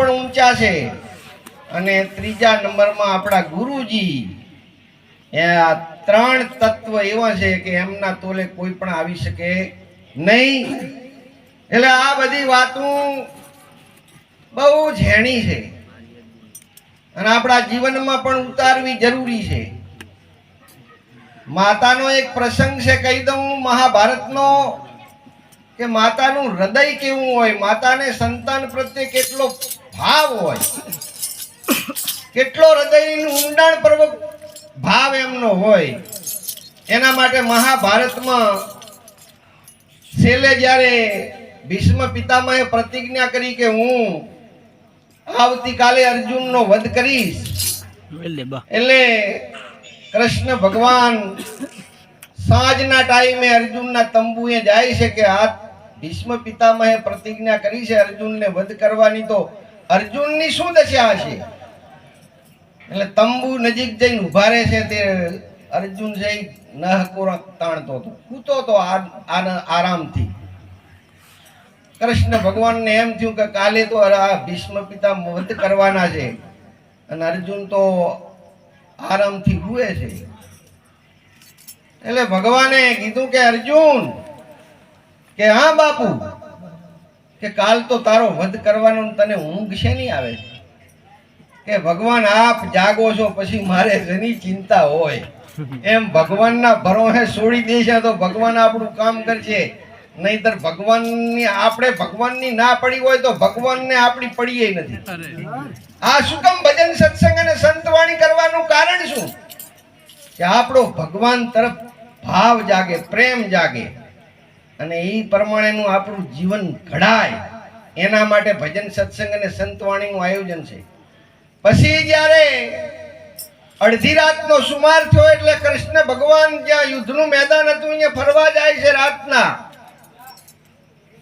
પણ ઊંચા છે. અને ત્રીજા નંબરમાં આપણા ગુરુજી. એ આ ત્રણ તત્વ એવા છે કે એમના તોલે કોઈ પણ આવી શકે નહીં. એટલે આ બધી વાતો બહુ ઝેણી છે. અને આપણા જીવનમાં પણ ઉતારવી જરૂરી છે. માતાનો એક પ્રસંગ છે, કહી દઉં મહાભારતનો, કે માતાનું હૃદય કેવું હોય? માતાને સંતાન પ્રત્યે કેટલો ભાવ હોય. કેટલો હૃદયનું ઊંડાણ પૂર્વક ભાવ એમનો હોય એના માટે મહાભારતમાં છેલ્લે જ્યારે ભીષ્મ પિતામહે પ્રતિજ્ઞા કરી કે હું આવતીકાલે અર્જુનનો વધ કરીશ એટલે કૃષ્ણ ભગવાન સાંજના ટાઈમે અર્જુનના તંબુએ જાય છે કે આ ભીષ્મ પિતામહે પ્રતિજ્ઞા કરી છે અર્જુનને વધ કરવાની તો અર્જુનની શું દશા હશે? એટલે તંબુ નજીક જઈને ઊભા રહે છે તે અર્જુન જઈ નહકોરા તાણતો હતો, કૂતો હતો આરામથી. કૃષ્ણ ભગવાનને એમ થયું કે કાલે તો આ ભીષ્મ પિતા વધ કરવાના છે. અને અર્જુન તો આરામથી હુએ છે. એટલે ભગવાને કીધું કે અર્જુન, કે હા બાપુ કે કાલ તો તારો વધ કરવાનો તને ઊંઘ છે નહીં આવે? કે ભગવાન આપ જાગો છો પછી મારે જેની ચિંતા હોય? એમ ભગવાનના ભરોસે છોડી દેશે તો ભગવાન આપણું કામ કરશે. નહીતર ભગવાનની, આપણે ભગવાનની ના પડી હોય તો ભગવાનને આપણી પડીએ નથી. આ શું કામ ભજન સત્સંગ અને સંતવાણી કરવાનું કારણ શું? કે આપણો ભગવાન તરફ ભાવ જાગે, પ્રેમ જાગે. અને એ પ્રમાણેનું આપણું જીવન ઘડાય. એના માટે ભજન સત્સંગ અને સંતવાણીનું આયોજન છે. પછી જ્યારે અડધી રાતનો સુમાર થયો એટલે કૃષ્ણ ભગવાન જ્યાં યુદ્ધનું મેદાન હતું, અહીંયા ફરવા જાય છે રાતના.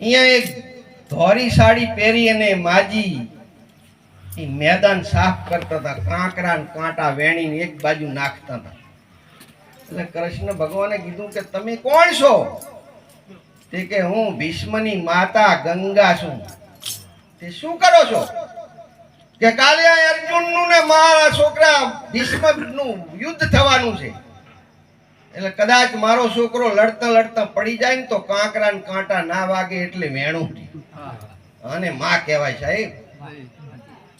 અહીંયા એક ધોરી સાડી પહેરી અને માજી એ મેદાન સાફ કરતા હતા. કાંકરા કાંટા વેણીને એક બાજુ નાખતા હતા. એટલે કૃષ્ણ ભગવાને કીધું કે, તમે કોણ છો? તે કે હું ભીષ્મની માતા ગંગા છું. તે શું કરો છો? કે કાલે આ અર્જુનનું ને મારા છોકરા ભીષ્મનું યુદ્ધ થવાનું છે. એટલે કદાચ મારો છોકરો લડતા લડતા પડી જાય ને તો કાંકરા ને કાંટા ના વાગે એટલે વેણું અને માં કહેવાય સાહેબ.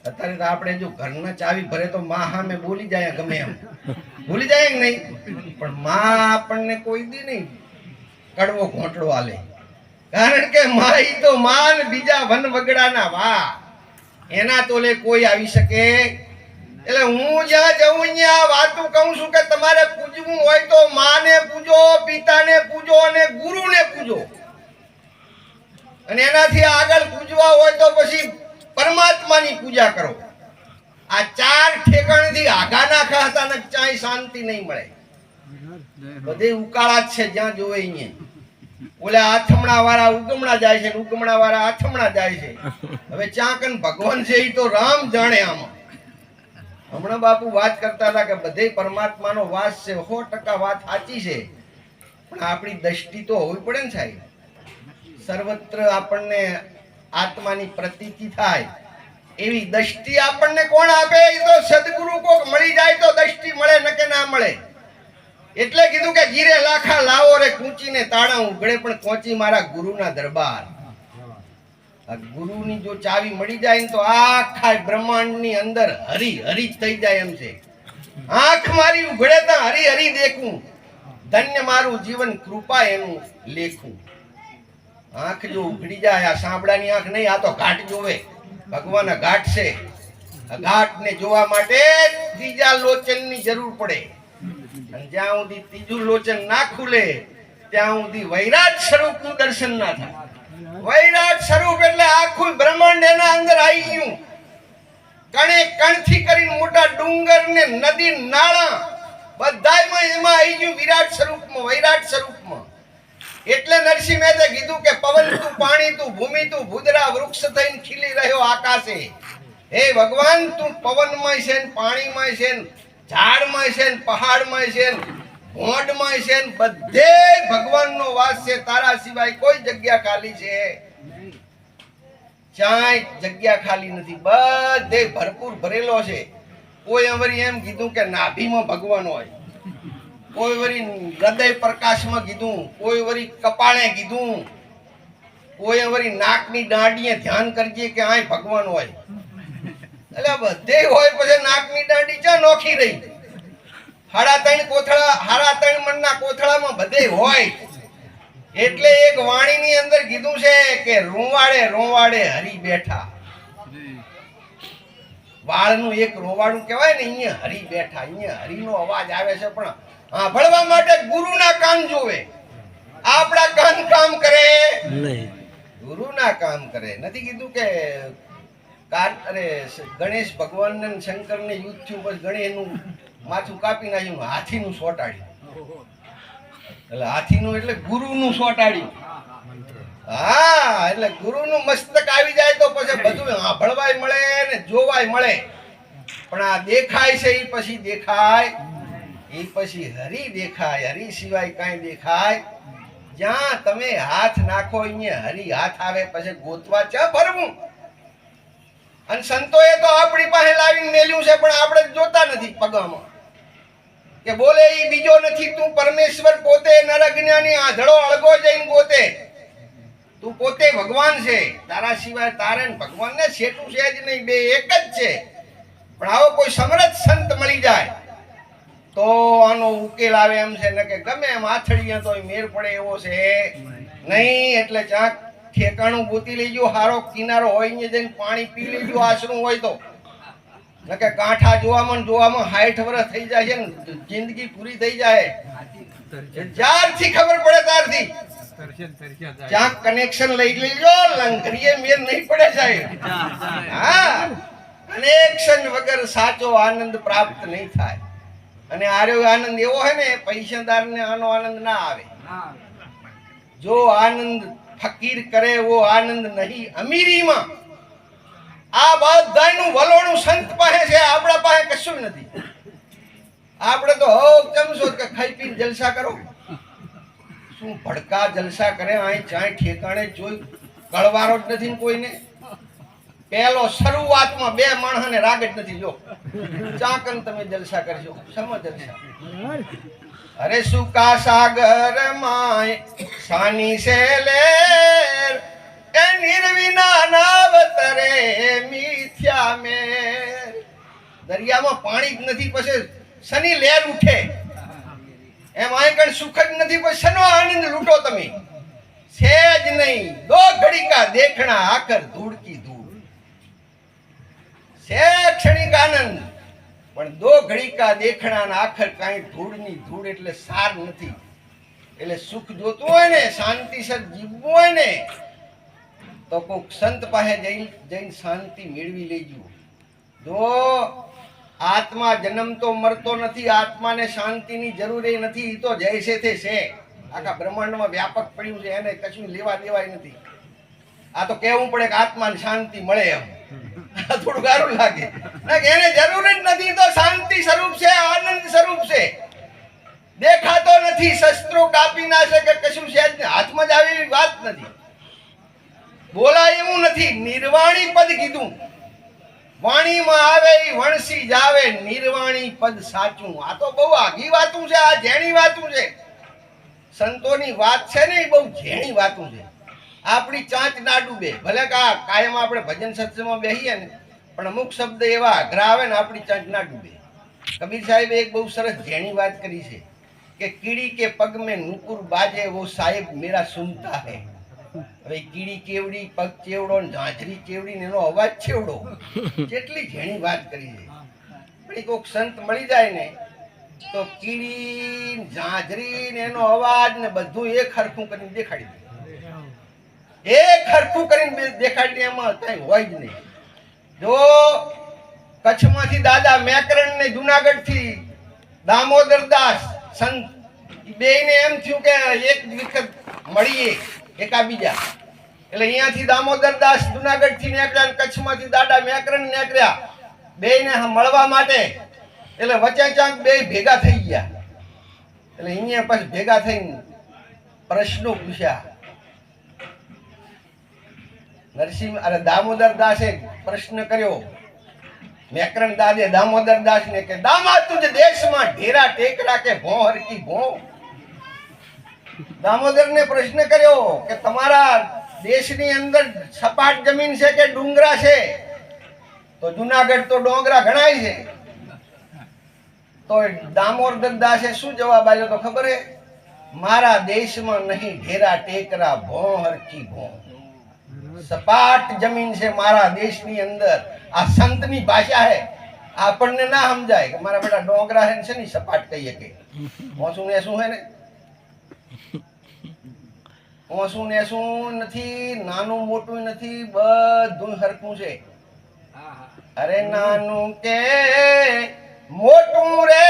અત્યારે તો આપણે જો ઘરના ચાવી ભરે તો માં સામે બોલી જાય ગમે એમ. ભૂલી જાય નહીં? પણ માં આપણને કોઈ દી નહીં. કડવો ઘોંટડો આલે. કારણ કે માઈ તો માલ બીજા વન વગડાના વા એના તોલે કોઈ આવી શકે. એટલે હું જ્યાં જઉં ત્યાં વાતું કહું છું કે તમારે પૂજવું હોય તો માને પૂજો, પિતાને પૂજો અને ગુરુને પૂજો. અને એનાથી આગળ પૂજવા હોય તો પછી પરમાત્માની પૂજા કરો. આ ચાર ઠેકાણથી આઘા ના ખાતા ને ચાય શાંતિ નહીં મળે. બધે ઉકાળા જ છે, જ્યાં જોવે અહીંયા ઓલા આથમણા વાળા ઉગમણા જાય છે ઉગમણા વાળા આથમણા જાય છે. હવે ચાકન ભગવાન છે એ તો રામ જાણે આમાં. હમણાં બાપુ વાત કરતા હતા કે બધે પરમાત્માનો વાસ છે, સો ટકા વાત સાચી છે. પણ આપણી દ્રષ્ટિ તો હોવી પડે ને સાહેબ. સર્વત્ર આપણને આત્માની પ્રતીતિ થાય. એવી દ્રષ્ટિ આપણને કોણ આપે? એ તો સદગુરુ કોક મળી જાય તો દ્રષ્ટિ મળે ન કે ના મળે? એટલે કીધું કે ગીરે લાખા લાવો રે કૂંચીને તાણા ઉઘડે, પણ કોચી મારા ગુરુના દરબાર. ગુરુની જો ચાવી મળી જાય તો આખા બ્રહ્માંડની અંદર હરી હરી થઈ જાય એમ છે. આંખ મારી ઉઘડે તો, હરી હરી દેખું. ધન્ય મારું જીવન કૃપા એનું લેખું. આંખ જો ઉઘડી જાય, આ સાંભળાની આંખ નહીં, આ તો ઘાટ જોવે. ભગવાન ઘાટ છે. ઘાટને જોવા માટે બીજા લોચનની જરૂર પડે. અને જ્યાં સુધી ત્રીજું લોચન ના ખુલે, ત્યાં સુધી વૈરાજ સ્વરૂપનું દર્શન ના થાય. વૈરાજ સ્વરૂપ એટલે આખું બ્રહ્માંડ એના અંદર આવી ગયું. કણે કણથી કરીને મોટા ડુંગર ને નદી, નાળા, બધાયમાં એમાં આવી ગયું વિરાટ સ્વરૂપમાં, વૈરાટ સ્વરૂપમાં. એટલે નરસિંહ મહેતા કીધું કે પવન તું, પાણી તું, ભૂમિ તું, ભૂદરા, વૃક્ષ થઈને ખીલી રહ્યો આકાશે. હે ભગવાન, તું પવનમાં છે ને પાણીમાં છે ને ઝાડમાં છે ને પહાડમાં છે ને ભોંડમાં છે ને બધે ભગવાનનો વાસ છે. તારા સિવાય કોઈ જગ્યા ખાલી છે. ક્યાંય જગ્યા ખાલી નથી. બધે ભરપૂર ભરેલો છે. કોઈ અમારી એમ કીધું કે નાભીમાં ભગવાન હોય. કોઈ વળી હૃદય પ્રકાશમાં કીધું. કોઈ વળી કપાળે કીધું. કોઈ વળી નાકની દાંડીએ ધ્યાન કરજે કે આય ભગવાન હોય. એટલે બધે હોય પછી નાકની દાંડી ચા નોખી રહી. હાડા ત્રણ કોથળા હાડા ત્રણ મણના કોથળામાં બધે હોય. એટલે એક વાણીની અંદર કીધું છે કે રોવાડે રોવાડે હરી બેઠા. વાળનું એક રોવાડું કહેવાય ને અહીંયા હરી બેઠા અહીંયા હરીનો અવાજ આવે છે પણ સાંભળવા માટે ગુરુના કાન જોવે આપણા કાન કામ કરે. નહીં. ગુરુના કામ કરે. નથી કીધું કે કાર અરે ગણેશ ભગવાન ને શંકર ને યુદ્ધ થયું પછી ગણેશનું માથું કાપી નાખ્યું હાથીનું સોટાડ્યું એટલે હાથીનું એટલે ગુરુનું સોટાડ્યું હા, એટલે ગુરુનું મસ્તક આવી જાય તો પછી બધું સાંભળવાય મળે ને જોવાય મળે. પણ આ દેખાય છે એ પછી દેખાય. એ પછી હરી દેખાય, હરી સિવાય કાંઈ દેખાય. જ્યાં તમે હાથ નાખો અહીંયા હરી હાથ આવે, પછી ગોતવા ચા ભરવું. અને સંતોએ તો આપણી પાસે લાવીને મેલ્યું છે, પણ આપણે જોતા નથી પગામાં. કે બોલે એ બીજો નથી, તું પરમેશ્વર પોતે નરજ્ઞાની આંધળો અળગો જઈને પોતે તું પોતે ભગવાન છે. તારા સિવાય તારે ભગવાનને છેટું છે જ નહીં, બે એક જ છે. પણ આવો કોઈ સમરથ સંત મળી જાય, તો આનો ઉકેલ આવે એમ છે. ને કે ગમે એમ આથડીયા તો મેર પડે એવો છે. નહીં, એટલે ચાક ઠેકાણું ગોતી લેજો હારો કિનારો હોય ને જઈને પાણી પી લેજો આશરું હોય તો. કે કાંઠા જોવામાં જોવામાં હાઈઠ વર્ષ થઈ જાય છે ને જિંદગી પૂરી થઈ જાય. જ્યારથી ખબર પડે ત્યારથી. જ્યાં કનેક્શન લઈ લેજો લંકરીએ મેર નહીં પડે સાહેબ. હા કનેક્શન વગર સાચો આનંદ પ્રાપ્ત નહીં થાય. અને આર્યો આનંદ એવો હોય ને પૈસાદાર ને આનો આનંદ ના આવે. જો આનંદ ફકીર કરે એવો આનંદ નહીં. અમીરીમાં આ બધાનું વલોણું સંત પાસે છે, આપણા પાસે કશું નથી. આપણે તો હવ ચમસો કે ખાઈ પીને જલસા કરો. શું ભડકા જલસા કરે? અહીં ચાય ઠેકાણે જોઈ. કળવારો જ નથી કોઈને. પહેલો શરૂઆતમાં બે માણસને રાગ જ નથી, જો. ચાકન તમે જલસા કરજો. સમો જલસા. અરે સુકા સાગર માય? સાની સે લેર એ નિર્વિના નાવતરે મિથ્યા મેર. દરિયામાં પાણી જ નથી, પછી શની લેર ઉઠે. એમ આય કણ સુખ જ નથી, પછી શનો આનંદ લૂંટો તમે? છે જ નહીં. દો ઘડીકા દેખણા આકર ધૂળકી ધૂળ. છે ક્ષણિક આનંદ પણ દો ઘડીકા દેખણા ને આખર કાંઈ ધૂળની ધૂળ એટલે સાર નથી. એટલે સુખ જોતું હોય ને શાંતિસર જીવવું હોય ને, તો કોક સંત પાસે જઈ જઈને શાંતિ મેળવી લેજો. જો આત્મા જન્મ તો મરતો નથી, આત્માને શાંતિની જરૂર એ નથી એ તો જૈસે તે છે. આખા બ્રહ્માંડમાં વ્યાપક પડ્યું છે, એને કશું લેવા દેવાય નથી. આ તો કહેવું પડે કે આત્માને શાંતિ મળે એમ. થોડું લાગે. એને જરૂર જ નથી. તો શાંતિ સ્વરૂપ છે, આનંદ સ્વરૂપ છે. દેખાતો નથી. શસ્ત્રો કાપી ના શકે, કશું છે. હાથમાં જ આવી વાત નથી. બોલાય એવું નથી. નિર્વાણી પદ કીધું. વાણીમાં આવે એ વણસી જાવે નિર્વાણી પદ સાચું. આ તો બહુ આઘી વાતું છે, આ ઝેણી વાતું છે. સંતોની વાત છે ને એ બહુ ઝેણી વાતું છે. આપણી ચાંચ ના ડૂબે ભલે કા કાયમ આપણે ભજન સત્સંગમાં બેહીએ ને પણ અમુક શબ્દ એવા અઘરા આવે ને આપણી ચાંચ ના ડૂબે. કબીર સાહેબે એક બહુ સરસ ઝેણી વાત કરી છે કે કીડી કે પગ મેં નુકુર બાજે વો સાહેબ મેરા સુનતા હે. હવે કીડી કેવડી, પગ ચેવડો ને ઝાંઝરી ચેવડી ને એનો અવાજ ચેવડો કેટલી ઝેણી વાત કરી છે. પણ કોઈક સંત મળી જાય ને, તો કીડી ઝાંઝરી ને એનો અવાજ ને બધું એક હરખું કરીને દેખાડી દે. એક હરખું કરીને દેખાડી દે, એમાં કઈ હોય જ નહીં. જો કચ્છમાંથી દાદા મેકરણ ને જુનાગઢથી દામોદર દાસ સંત બેયને એમ થયું કે એક વખત મળીએ એકાબીજા એટલે અહીંયાથી દામોદર દાસ જુનાગઢથી નીકળ્યા કચ્છમાંથી દાદા મેકરણ નીકળ્યા. બેયને મળવા માટે. એટલે વચ્ચે ચાંક બે ભેગા થઈ ગયા. એટલે અહીંયા પછી ભેગા થઈને પ્રશ્નો પૂછ્યા. નરસિંહ અને દામોદર દાસે પ્રશ્ન કર્યો. મેકરણ દાદે દામોદર દાસ ને કે, દામા, તુજ દેશમાં ઢેરા ટેકરા કે ભો હરકી ભો? દામોદર ને પ્રશ્ન કર્યો કે, તમારા દેશની અંદર સપાટ જમીન છે કે ડુંગરા છે? તો જુનાગઢ તો ડોંગરા ગણાય છે. તો દામોદર દાસે શું જવાબ આવ્યો તો ખબર હે? મારા દેશમાં નહીં ઢેરા ટેકરા ભો હરકી ભો. સપાટ જમીન છે મારા દેશની અંદર. આ સંતની ભાષા હે આપણને ના સમજાય કે મારા બેટા ડોંગરા હે છે ને સપાટ કહીએ કે મોસું ને શું હે ને? મોસું ને શું નથી, નાનું મોટું નથી, બધું હરખું છે. અરે નાનું કે મોટું રે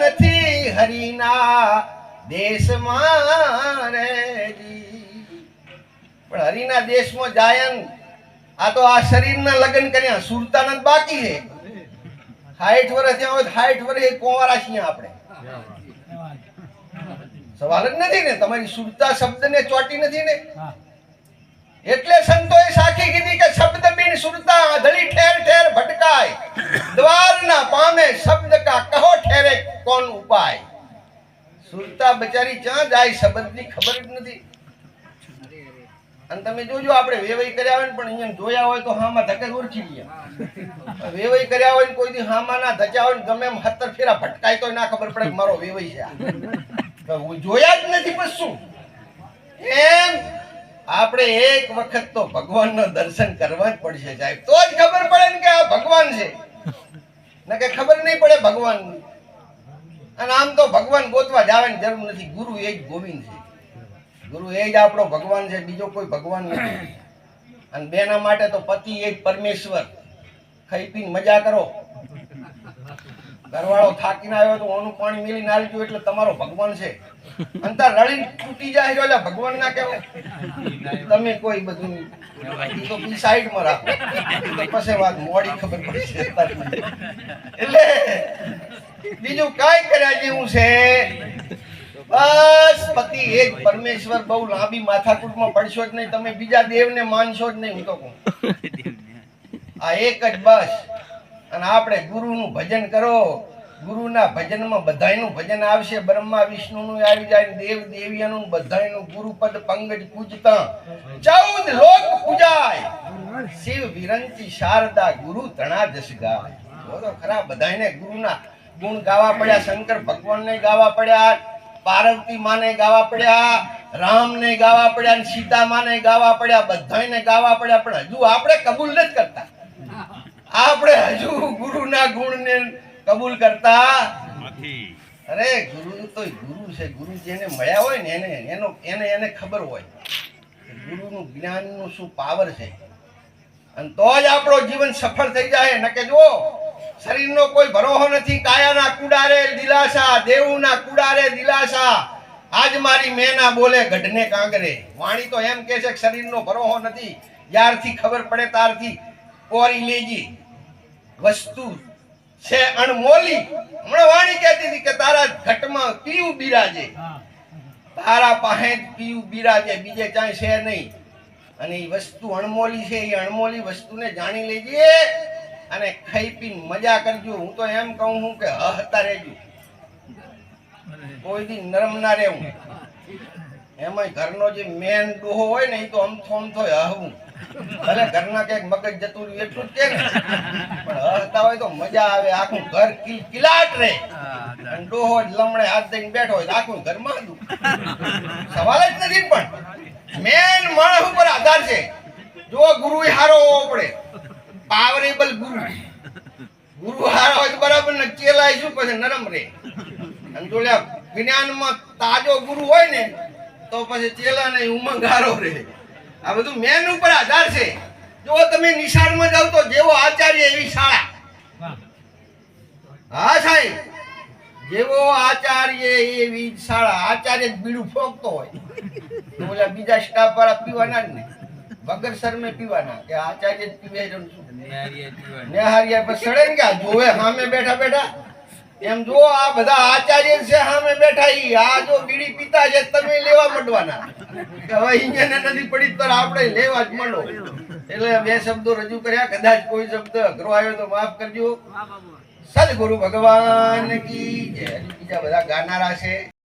નથી, હરિના દેશમાં રે. પણ હરિના દેશમાં જાયન, આ તો આ શરીરના લગ્ન કર્યા સુરતાનંદ બાકી છે. સાઠ વર્ષ ત્યાં હોય સાઠ વર્ષે કુંવારા છીએ આપણે. સવાલ જ નથી ને, તમારી સુરતા શબ્દને ચોટી નથી ને? એટલે સંતોએ સાખી કીધી કે શબ્દ બિન સુરતા આંધળી ઠેર ઠેર ભટકાય. દ્વાર ના પામે શબ્દ કા કહો ઠેરે કોણ ઉપાય? સુરતા બચારી ક્યાં જાય શબ્દની ખબર જ નથી. અને તમે જોજો, આપણે વેવાઈ કર્યા હોય ને, પણ અહીંયા જોયા હોય તો હામાં ધકે ઓળખી ગયા. વેવાઈ કર્યા હોય ને, કોઈ દી હામાં ના ધક્યા હોય ને, ગમે એમ હતર ફેરા ભટકાય તો ના ખબર પડે મારો વેવાઈ છે જોયા જ નથી, પણ શું? એમ? આપણે એક વખત તો ભગવાનનો દર્શન કરવા જ પડશે સાહેબ. તો જ ખબર પડે ને કે આ ભગવાન છે. ને કે ખબર નહીં પડે ભગવાન અને આમ તો ભગવાન ગોતવા જવાની જરૂર નથી. ગુરુ એ ગોવિંદ છે. ગુરુ, એ જ આપણો ભગવાન છે, બીજો કોઈ ભગવાન નથી. અને બેના માટે તો પતિ એ પરમેશ્વર. ખાઈ પીને મજા કરો. ઘરવાળો થાકીને આવ્યો તો ઓનું પાણી મેલી નાલજો એટલે તમારો ભગવાન છે. અંતર રડીને તૂટી જાય એટલે ભગવાન ના કહેવાય. તમે કોઈ બધું તો બી સાઈડમાં રાખો. પછી વાત મોડી ખબર પડશે. એટલે બીજું કાંઈ કર્યા જેવું છે. બસ, પતિ એક પરમેશ્વર બહુ લાંબી માથાકૂટમાં પડશો જ નહીં. તમે બીજા દેવને માનશો જ નહીં, હું તો કહું. આ એક જ બસ. અને આપણે ગુરુનું ભજન કરો. ગુરુના ભજનમાં બધાયનું ભજન આવશે. બ્રહ્મા, વિષ્ણુનું આવી જાય દેવ, દેવીયાનું બધાયનું ગુરુપદ, પંગજ, પૂજતા. ચૌદ લોક પૂજાય. શિવ વિરંચી શારદા, ગુરુ તણા જસ ગાય. બોલો ખરા, બધાયને ગુરુના ગુણ ગાવા પડ્યા. શંકર ભગવાનને ગાવા પડ્યા. પાર્વતી માને ગાવા પડ્યા, રામને ગાવા પડ્યા અને સીતા માને ગાવા પડ્યા બધાને ગાવા પડ્યા, પણ હજુ આપણે કબૂલ નથી કરતા. આપણે હજુ ગુરુના ગુણને કબૂલ કરતા અરે ગુરુ તો ગુરુ છે. ગુરુ જેને મળ્યા હોય ને એને, એનો, એને એને ખબર હોય. ગુરુનું જ્ઞાનનું શું પાવર છે? અને તો જ આપણો જીવન સફળ થઈ જાય. નકે જુઓ શરીરનો કોઈ ભરોહો નથી, કાયાના કુડારે દિલાસા, દેવના કુડારે દિલાસા. આજ મારી મેના બોલે ગઢને કાંગરે. વાણી તો એમ કહે છે કે શરીરનો ભરોહો નથી. જ્યારથી ખબર પડે ત્યારથી કોરી લેજી. વસ્તુ છે અણમોલી. હમણાં વાણી કહેતી હતી કે તારા ઘટમાં પીવું બિરાજે. તારા પાસે જ પીવું બિરાજે, બીજે ક્યાંય છે નહીં. અને એ વસ્તુ અણમોલી છે એ અણમોલી વસ્તુને જાણી લેજે. અને ખાઈ પી મજા કરજો. હું તો એમ કહું છું કે હહતા રહેજો. કોઈ દી નરમ ના રહેવું. એમાં ઘરનો જે મેન ડોહો હોય ને એ તો અમથો અમથો હવું ભલે ઘરના ક્યાંક મગજ જતું રહ્યું એટલું જ કે ને. પણ હસતા હોય તો મજા આવે. આખું ઘર કિલ કિલાટ અને ડોહો જ લમણે હાથ દઈને બેઠો હોય આખું ઘર માંદું સવાલ જ નથી પણ મેન માણસ ઉપર આધાર છે. જો ગુરુ હારો હોવો પડે. પાવરેબલ ગુરુ. ગુરુ હારા હોય બરાબર ને ચેલાય શું પછી નરમ રહે અને જો લ્યા જ્ઞાનમાં તાજો ગુરુ હોય ને, તો પછી ચેલા ને ઉમંગ હારો રે. આ બધું મેન ઉપર આધાર છે. જો તમે નિશાળમાં જાવ તો જેવો આચાર્ય એવી શાળા. હા, સાહેબ. જેવો આચાર્ય એવી શાળા. આચાર્ય બીડું ફોકતો હોય. તો બીજા સ્ટાફ વાળા પીવાના જ ને વગર શરમે પીવાના કે આચાર્ય જ પીવે શું? નેહારિયા પર સડે ને કે જોવે સામે બેઠા બેઠા. એમ જો આ બધા આચાર્ય છે સામે બેઠા ઈ. આ જો બીડી પીતા છે તમે લેવા માંડવાના. કે હવે અહીંયા નથી પડી તો આપણે લેવા જ માંડો. એટલે બે શબ્દો રજૂ કર્યા કદાચ કોઈ શબ્દ અઘરો આવ્યો તો માફ કરજો. સદગુરુ ભગવાન કી જય. બીજા બધા ગાનારા છે.